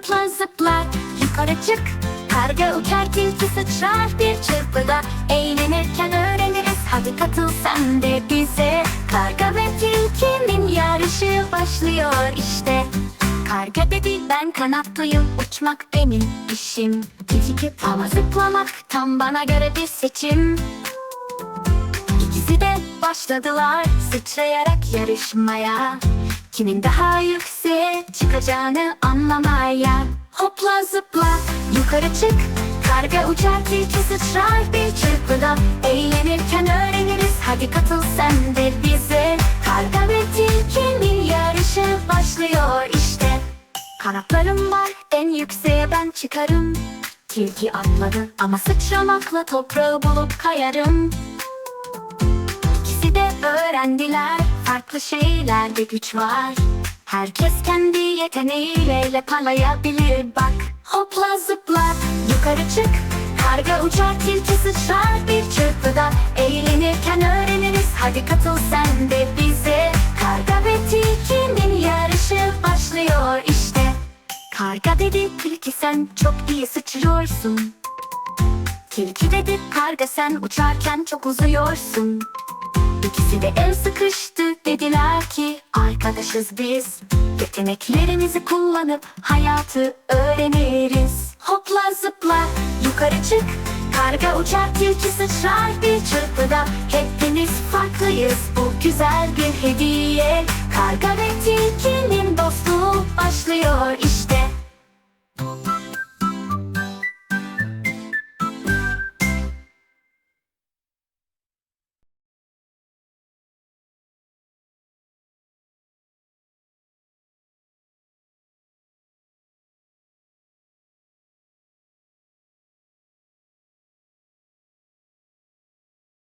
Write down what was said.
Hopla zıpla. Yukarı çık. Karga uçar tilki sıçrar. Bir çırpıda Eğlenirken öğreniriz. Hadi katıl sen de bize. Karga ve tilkinin yarışı başlıyor işte. Karga dedi ben kanatlıyım. Uçmak benim işim. Tilki ama zıplamak tam bana göre bir seçim başladılar sıçrayarak yarışmaya. Kimin daha yükseğe çıkacağını anlamaya. Hopla zıpla yukarı çık Karga uçar tilki sıçrar bir çırpıda. Eğlenirken öğreniriz hadi katıl sen de bize. Karga ve tilkinin yarışı başlıyor işte. Kanatlarım var en yükseğe ben çıkarım. Tilki atladı ama sıçramakla toprağı bulup kayarım öğrendiler. Farklı şeylerde güç var. Herkes kendi yeteneğiyle parlayabilir bak Hopla zıpla. Yukarı çık. Karga uçar tilki sıçrar. Bir çırpıda Eğlenirken öğreniriz. Hadi katıl sen de bize. Karga ve tilkinin yarışı başlıyor işte. Karga dedi tilki sen çok iyi sıçrıyorsun. Tilki dedi karga sen uçarken çok uzuyorsun İkisi de el sıkıştı. Dediler ki arkadaşız biz. Yeteneklerimizi kullanıp hayatı öğreniriz. Hopla zıpla yukarı çık. Karga uçar tilki sıçrar. Bir çırpıda Hepimiz farklıyız. Bu güzel bir hediye. Karga